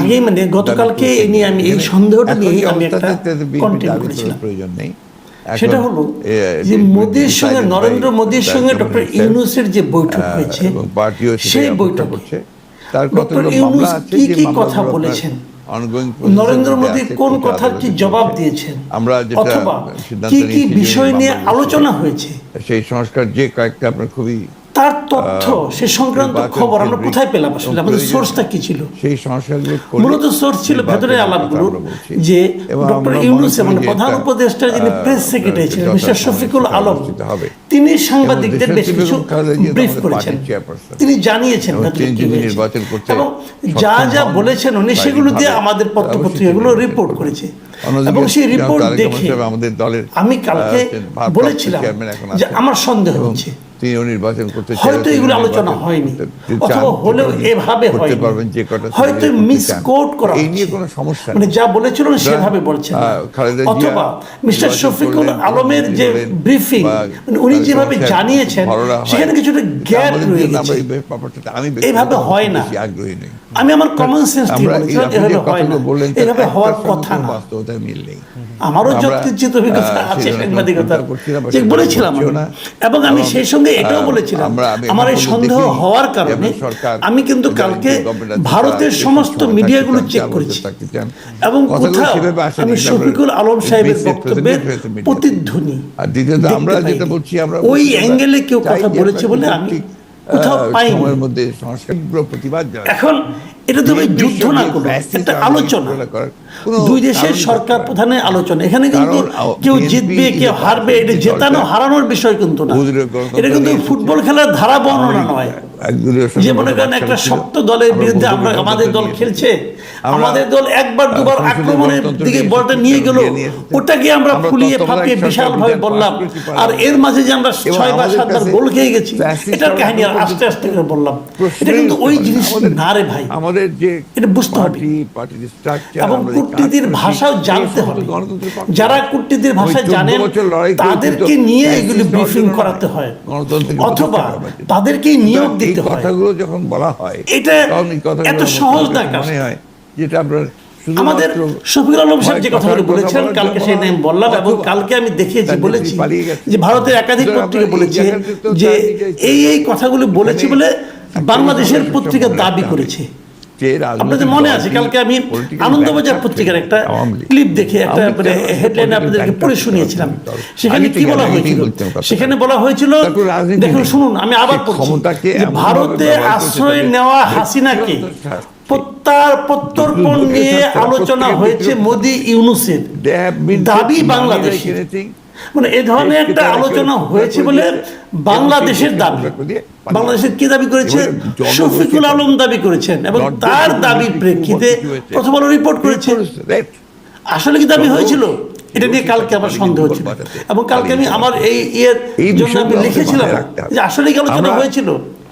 আগে মানে গতকালকে নিয়ে আমি এই সন্দেহটা নিয়ে আমি একটা প্রয়োজন নেই? সেটা হলো যে সঙ্গে নরেন্দ্র সঙ্গে ডক্টর ইউনুসের যে বৈঠক হয়েছে সেই ডক্টর ইউনুস কি কি কথা বলেছেন? নরেন্দ্র মোদী কোন কথার কি জবাব দিয়েছেন? আমরা অথবা কি কি বিষয় নিয়ে আলোচনা হয়েছে? সেই সংস্কার যে কয়েকটা আপনার খুবই তার তথ্য সে সংক্রান্ত খবর আমরা কোথায় পেলাম আসলে? আমাদের সোর্সটা কি ছিল? সেই মূলত সোর্স ছিল ভেতরে আলাপগুলো যে ডক্টর ইউনুস প্রধান উপদেষ্টা যিনি প্রেস সেক্রেটারি ছিলেন মিস্টার শফিকুল আলম তিনি সাংবাদিকদের বেশ কিছু ব্রিফ করেছেন। তিনি জানিয়েছেন এবং যা যা বলেছেন উনি সেগুলো দিয়ে আমাদের পত্রপত্রিকাগুলো রিপোর্ট করেছে। এবং সেই রিপোর্ট দেখে আমি কালকে বলেছিলাম যে আমার সন্দেহ হচ্ছে তিনিও নির্বাচন করতে হয়তো এগুলো আলোচনা হয়নি অথবা হলেও এভাবে করতে পারবেন যে কথা হয়তো মিস কোট করা এই নিয়ে কোনো সমস্যা মানে যা বলেছিল সেভাবে বলছেন অথবা মিস্টার শফিকুল আলমের যে ব্রিফিং মানে উনি যেভাবে জানিয়েছেন সেখানে কিছুটা গ্যাপ রয়েছে আমি এইভাবে হয় না আগ্রহী নেই। আমি আমার কমন সেন্স দিয়ে বলেছি এভাবে না। এভাবে হওয়ার কথা আমারও যৎকিঞ্চিত অভিজ্ঞতা আছে সাংবাদিকতার যে বলেছিলাম এবং আমি সেই সঙ্গে এটাও বলেছিলাম আমার এই সন্দেহ হওয়ার কারণে আমি কিন্তু কালকে ভারতের সমস্ত মিডিয়াগুলো চেক করেছি। এবং কোথাও আমি শফিকুল আলম সাহেবের বক্তব্যের প্রতিধ্বনি আর দ্বিতীয়ত আমরা যেটা বলছি আমরা ওই অ্যাঙ্গেলে কেউ কথা বলেছে বলে আমি কোথাও পাইনি। সময়ের মধ্যে সংস্কার প্রতিবাদ এখন এটা তো ভাই যুদ্ধ না করো একটা আলোচনা। দুই দেশের সরকার প্রধানের আলোচনা। এখানে কিন্তু কেউ জিতবে কেউ হারবে এটা জেতানো হারানোর বিষয় কিন্তু না। এটা কিন্তু ফুটবল খেলার ধারা বর্ণনা নয়। যে মনে করেন একটা শক্ত দলের বিরুদ্ধে আমরা আমাদের দল খেলছে আমাদের দল একবার দুবার আক্রমণের দিকে বলটা নিয়ে গেল ওটাকে আমরা ফুলিয়ে বিশাল ভাবে বললাম। আর এর মাঝে যে আমরা ছয়বার সাতবার গোল খেয়ে গেছি এটার কাহিনী আস্তে আস্তে বললাম। এটা কিন্তু ওই জিনিস না রে ভাই আমাদের যে এটা বুঝতে হবে। এবং কূটনীতির ভাষাও জানতে হবে। যারা কূটনীতির ভাষা জানেন তাদেরকে নিয়ে এগুলি ব্রিফিং করাতে হয়। অথবা তাদেরকে নিয়োগ দিতে হয়। কথাগুলো যখন বলা হয় এটা এত সহজ না মনে হয় যেটা আমাদের শফিকুল আলম সাহেব যে কথাগুলো বলেছেন কালকে সেই নাম বললাম এবং কালকে আমি দেখিয়েছি বলেছি যে ভারতের একাধিক পত্রিকা বলেছে যে এই এই কথাগুলো বলেছি বলে বাংলাদেশের পত্রিকা দাবি। করেছে। আপনাদের মনে আছে? কালকে আমি আনন্দবাজার পত্রিকার একটা ক্লিপ দেখে একটা হেডলাইন মানে আপনাদেরকে পড়ে শুনিয়েছিলাম। সেখানে কি বলা হয়েছিল? সেখানে বলা হয়েছিল দেখুন শুনুন আমি আবার ক্ষমতাকে ভারতে আশ্রয় নেওয়া হাসিনাকে প্রত্যার প্রত্যর্পণ নিয়ে আলোচনা হয়েছে মোদি ইউনুসের। দাবি বাংলাদেশ মানে এ ধরনের একটা আলোচনা হয়েছে বলে বাংলাদেশের দাবি। বাংলাদেশের কি দাবি করেছে? শফিকুল আলম দাবি করেছেন এবং তার দাবির প্রেক্ষিতে প্রথম আলো রিপোর্ট করেছে। আসলে কি দাবি হয়েছিল? এটা নিয়ে কালকে আমার সন্দেহ ছিল। এবং কালকে আমি আমার এই ইয়ের জন্য আমি লিখেছিলাম যে আসলে কি আলোচনা হয়েছিল?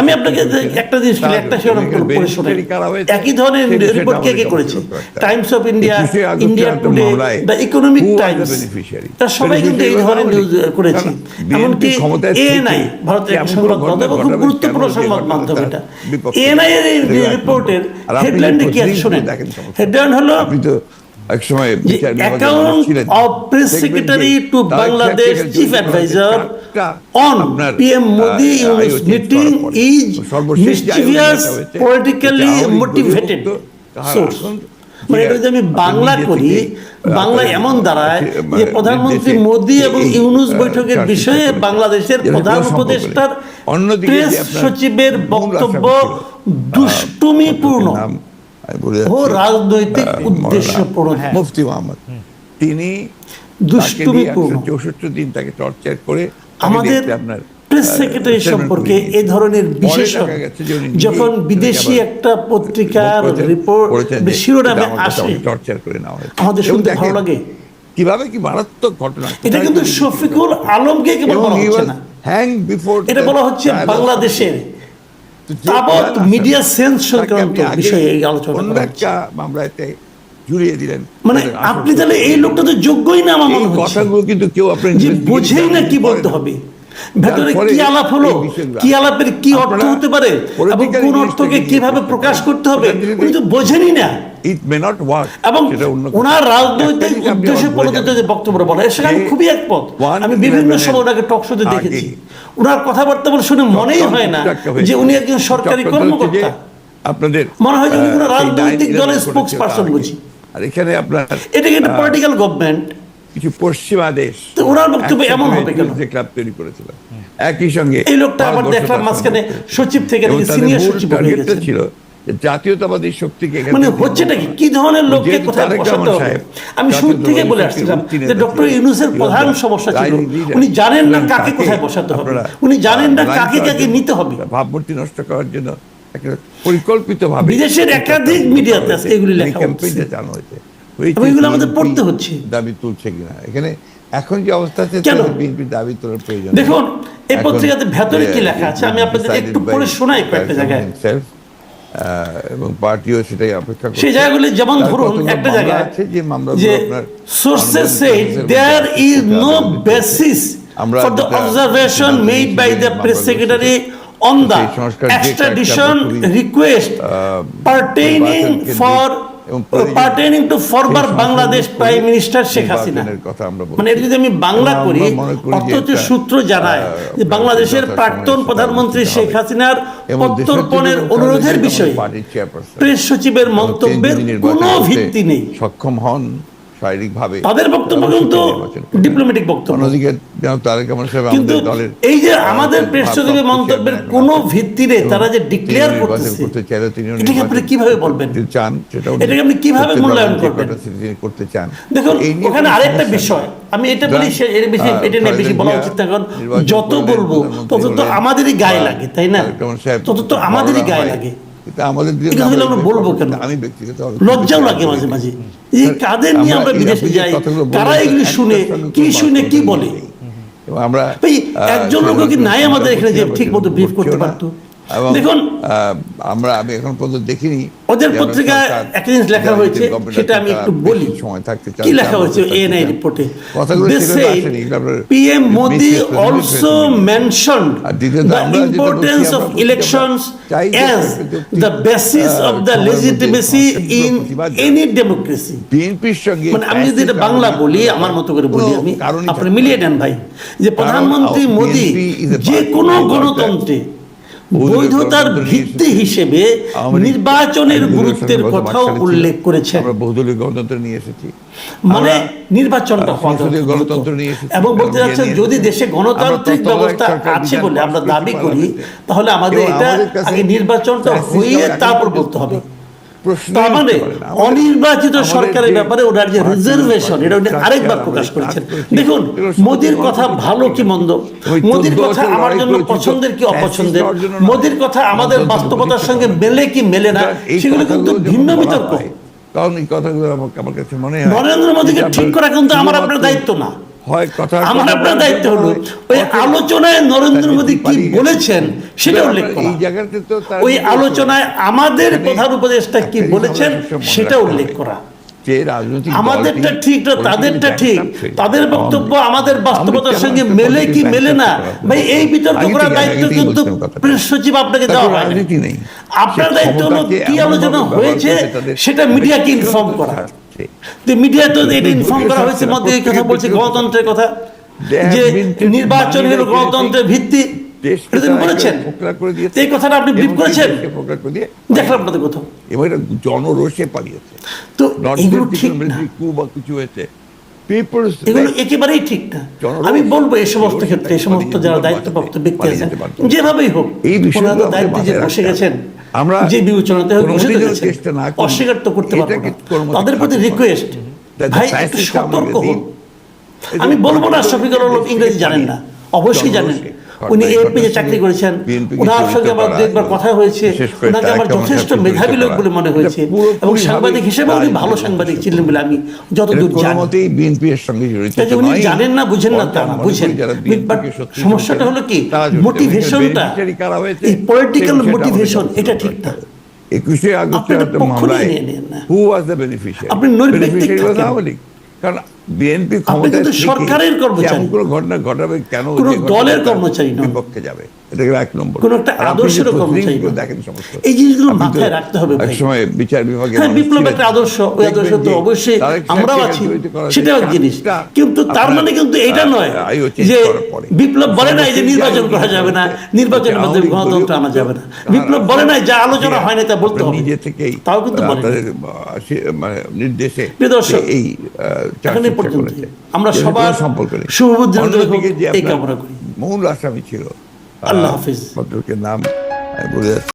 আমি আপনাকে একটা জিনিস একটা শিরোনাম করে শোনাই। একই ধরনের রিপোর্ট কে কে করেছে? Times of India India Today the Economic Times তা সবাই কিন্তু এই ধরনের নিউজ করেছে। এমনকি এএনআই ভারতের একটা সংবাদ মাধ্যম খুব গুরুত্বপূর্ণ সংবাদ মাধ্যম এটা। এএনআই এর রিপোর্টের হেডলাইন কি আছে? শোনেন। হেডলাইন হলো মানে আমি বাংলা করি বাংলা এমন দাঁড়ায় যে প্রধানমন্ত্রী মোদী এবং ইউনুস বৈঠকের বিষয়ে বাংলাদেশের প্রধান উপদেষ্টার প্রেস সচিবের বক্তব্য দুষ্টুমিপূর্ণ। রাজনৈতিক উদ্দেশ্য হ্যাঁ। মুফতি মোহাম্মদ। তিনি দুষ্টুমি চৌষট্টি দিন তাকে টর্চার করে আমাদের প্রেস সেক্রেটারি সম্পর্কে এ ধরনের যখন বিদেশি একটা পত্রিকার রিপোর্ট শিরোনামে আসে। টর্চার করে নেওয়া হয় আমাদের শুনতে ভালো লাগে। কীভাবে কি মারাত্মক ঘটনা এটা কিন্তু শফিকুল আলমকে কেবল বলা হচ্ছে না। হ্যাং বিফোর এটা বলা হচ্ছে বাংলাদেশের। তাবৎ মিডিয়া বিষয়ে এই আলোচনা অন্য একটা মামলাতে জুড়িয়ে দিলেন। মানে আপনি তাহলে এই লোকটা তো যোগ্যই না আমার মনে কথাগুলো কিন্তু কেউ আপনি বুঝেই না কি বলতে হবে। ভেতরে কি আলাপ হলো? কি আলাপের কি অর্থ হতে পারে? এবং কোন অর্থকে কীভাবে প্রকাশ করতে হবে? উনি তো বোঝেনই না। ইট মে নট ওয়ার্ক এবং। ওনার রাজনৈতিক উদ্দেশ্যে যাবেন। যে বক্তব্য বলা এর সঙ্গে আমি খুবই একমত। আমি বিভিন্ন সময় ওনাকে টক শোতে দেখেছি। ওনার কথাবার্তা বলে শুনে মনেই হয় না যে উনি একজন সরকারি কর্মকর্তা। আপনাদের মনে হয় যে উনি কোনো রাজনৈতিক দলের spokesperson আগে। বুঝি। আর এখানে আপনার এটা কিন্তু পলিটিক্যাল গভর্নমেন্ট কিছু পশ্চিমা দেশ। ওনার বক্তব্য এমন হবে কেন? যে ক্লাব তৈরি করেছিল একই সঙ্গে এই লোকটা আবার দেখলাম মাঝখানে সচিব থেকে সিনিয়র সচিব হয়ে গেছেন। ছিল জাতীয়তাবাদী শক্তিকে মানে হচ্ছেটা কি? কি ধরনের লোককে কোথায় বসাতে হবে? আমি শুরু থেকে বলে আসছিলাম যে ডক্টর ইউনুসের প্রধান সমস্যা ছিল। উনি জানেন না কাকে কোথায় বসাতে হবে। উনি জানেন না কাকে কাকে নিতে হবে। ভাবমূর্তি নষ্ট করার জন্য পরিকল্পিত ভাবে বিদেশের একাধিক মিডিয়াতে আছে, এগুলি লেখা চালানো হয়েছে। এগুলো আমাদের পড়তে হচ্ছে। দাবি তুলছে কিনা এখানে এখন যে অবস্থা আছে বিএনপি দাবি তোলার প্রয়োজন দেখুন, এই পত্রিকাতে ভেতরে কি লেখা আছে? আমি আপনাদের একটু পড়ে শোনাই কয়েকটা জায়গায়। এবং পার্টিও সেটাই অপেক্ষা করছে সেই জায়গাগুলি যেমন ধরুন একটা মামলা আছে যে মামলাগুলো আপনার সোর্সেস honorable সেড judges এর দেয়ার ইজ নো বেসিস আমরা for the observation made by the press secretary on the extradition request pertaining for pertaining to former Bangladesh prime minister Sheikh Hasina কথা মানে যদি আমি বাংলা করি সূত্র জানায় যে বাংলাদেশের প্রাক্তন প্রধানমন্ত্রী শেখ হাসিনার প্রত্যর্পণের অনুরোধের বিষয়ে প্রেস সচিবের মন্তব্যের কোনো ভিত্তি নেই। সক্ষম হন। শারীরিকভাবে তাদের বক্তব্য কিন্তু ডিপ্লোম্যাটিক বক্তব্য। অন্যদিকে তারেক রহমান সাহেব আমাদের দলের এই যে আমাদের মন্তব্যের কোনো ভিত্তি নেই তারা যে ডিক্লেয়ার করতে চাইলে এটাকে আপনি কীভাবে বলবেন? চান সেটা এটাকে আপনি কীভাবে মূল্যায়ন করবেন? তিনি করতে চান। দেখুন ওখানে আরেকটা বিষয় আমি এটা বলি এর বেশি এটা নিয়ে বেশি বলা উচিত না কারণ যত বলব তত তো আমাদেরই গায়ে লাগে তাই না? তত তো আমাদেরই গায়ে লাগে। কিন্তু আমাদের আমরা বলব কেন? আমি ব্যক্তিগত লজ্জাও লাগে মাঝে মাঝে। এই কাদের নিয়ে আমরা বিদেশে আপনি যাই কারা এগুলি শুনে কি শুনে কি বলে? আমরা একজন লোক কি নাই আমাদের এখানে যে ঠিক মতো ব্রিফ করতে পারতো? এবং আমরা আমি এখন পর্যন্ত দেখিনি ওদের একটা জিনিস লেখা হয়েছে সেটা আমি একটু বলি। সময় থাকতে চান, কি লেখা হয়েছে এএনআই রিপোর্টে কথাগুলো They সেভাবে said আসেনি, এগুলো আপনার PM Modi misuse- also misuse- mentioned আর দ্বিতীয়ত the আমরা যেটা বলছি, importance of আমরা বলছি, elections আমরা চাই যে as যুক্তি, the basis ah, of the সময়ের মধ্যে legitimacy সংস্কারগুলো in প্রতিবাদ জানাই। any democracy বিএনপির সঙ্গে মানে আমি যদি এটা বাংলা বলি আমার মতো করে বলি আমি আপনি মিলিয়ে নেন ভাই যে প্রধানমন্ত্রী মোদী যে কোনো গণতন্ত্রে বৈধতার ভিত্তি হিসেবে নির্বাচনের গুরুত্বের কথাও উল্লেখ করেছে আমরা বহুদলীয় গণতন্ত্র নিয়ে এসেছি। মানে নির্বাচনটা সংসদীয় গণতন্ত্র নিয়ে এসেছি। এবং বলতে যাচ্ছেন যদি দেশে গণতান্ত্রিক ব্যবস্থা আছে বলে আমরা দাবি করি তাহলে আমাদের এটা আগে নির্বাচনটা হয়ে তারপর করতে বলতে হবে। তার মানে অনির্বাচিত সরকারের ব্যাপারে ওনার যে রিজার্ভেশন এটা উনি আরেকবার প্রকাশ করেছেন। দেখুন মোদির কথা ভালো কি মন্দ? মোদির কথা আমার জন্য পছন্দের কি অপছন্দের। মোদির কথা আমাদের বাস্তবতার সঙ্গে মেলে কি মেলে না সেগুলো কিন্তু ভিন্ন বিতর্ক। কারণ এই কথাগুলো আমার কাছে মনে হয় নরেন্দ্র মোদীকে ঠিক করা কিন্তু আমার আপনার দায়িত্ব না। হয় কথা আমার আপনার দায়িত্ব হলো। ওই আলোচনায় নরেন্দ্র মোদী কি বলেছেন সেটা উল্লেখ করা। এই জায়গাতে তো ওই আলোচনায় আমাদের প্রধান উপদেষ্টা কি বলেছেন সেটা উল্লেখ করা। আমাদেরটা ঠিক না তাদেরটা ঠিক। তাদের বক্তব্য আমাদের বাস্তবতার সঙ্গে মেলে কি মেলে না? ভাই এই বিতর্ক করার দায়িত্ব কিন্তু প্রেস সচিব আপনাকে দেওয়া হয় আপনার দায়িত্ব হলো কি আলোচনা হয়েছে সেটা মিডিয়াকে ইনফর্ম করা। মিডিয়া তো এটা ইনফর্ম করা হয়েছে মধ্যে কথা বলছে গণতন্ত্রের কথা যে নির্বাচন হলো গণতন্ত্রের ভিত্তি দেশকে এটা তিনি তারা বলেছেন। একবারে ফোকলা করে দিয়েছে। তো এই কথাটা আপনি ব্রিফ করেছেন। দেশকে ফোকলা করে দিয়ে দেখলাম আপনাদের কোথাও এবং জনরোষে পালিয়েছে। তো এগুলো ঠিক না। বা কিছু হয়েছে। এগুলো একেবারেই ঠিক না। আমি বলব এই সমস্ত ক্ষেত্রে এই সমস্ত যারা দায়িত্বপ্রাপ্ত ব্যক্তি আছেন যেভাবেই হোক এই বিষয়গুলো ওনারা তো আমাদের দায়িত্বে যে বসে গেছেন। আমরা যে বিবেচনাতে চেষ্টা না অস্বীকার তো করতে পারব না। তাদের প্রতি। রিকোয়েস্ট ভাই একটু সতর্ক হন। আমি বলব না শফিকুল আলম ইংরেজি জানেন না। অবশ্যই জানেন। উনি ঘটনার চাকরি করেছেন। ওনার সঙ্গে আমার করা দু একবার কথা হয়েছে। ওনাকে আমার যথেষ্ট মেধাবী লোক বলে মনে হয়েছে। এবং সাংবাদিক হিসেবে উনি ভালো সাংবাদিক ছিলেন বলে আমি যতদূর জানি। বিএনপি এর সঙ্গে জড়িত উনি জানেন না বুঝেন না তা না বুঝেন। বাট সমস্যাটা হলো কি মোটিভেশনটা এই পলিটিক্যাল মোটিভেশন এটা ঠিক না। একুশে আপনি আগস্টের মামলায়। হু ওয়াজ দ্য বেনিফিশিয়ারি আপনি নৈর্ব্যক্তিক কারণ বিএনপি কিন্তু সরকারের কর্মচারী। কোনো ঘটনা ঘটাবে কেন কোনো দলের কর্মচারী নন। বিপক্ষে যাবে। এটা এক নম্বর। কোনো একটা আদর্শেরও কর্মচারী দেখেন সমস্ত। এই জিনিসগুলো মাথায় রাখতে হবে। একসময় বিচার বিভাগে হ্যাঁ বিপ্লব একটা আদর্শ ওই আদর্শ তো অবশ্যই আমরাও আছি। সেটাও এক জিনিস। কিন্তু তার মানে কিন্তু এটা নয় যে বিপ্লব বলে নাই যে নির্বাচন করা যাবে না নির্বাচনের মাধ্যমে গণতন্ত্র আনা যাবে না। বিপ্লব বলে নাই যা আলোচনা হয় না তা বলতে হবে। নিজে থেকেই তাও কিন্তু মানে নির্দেশে এই পর্যন্ত আমরা সবার সম্পর্ক এই কামনা করি। মূল আসামি ছিল। আল্লাহ হাফিজ। ভদ্রকের নাম বলে যাচ্ছি।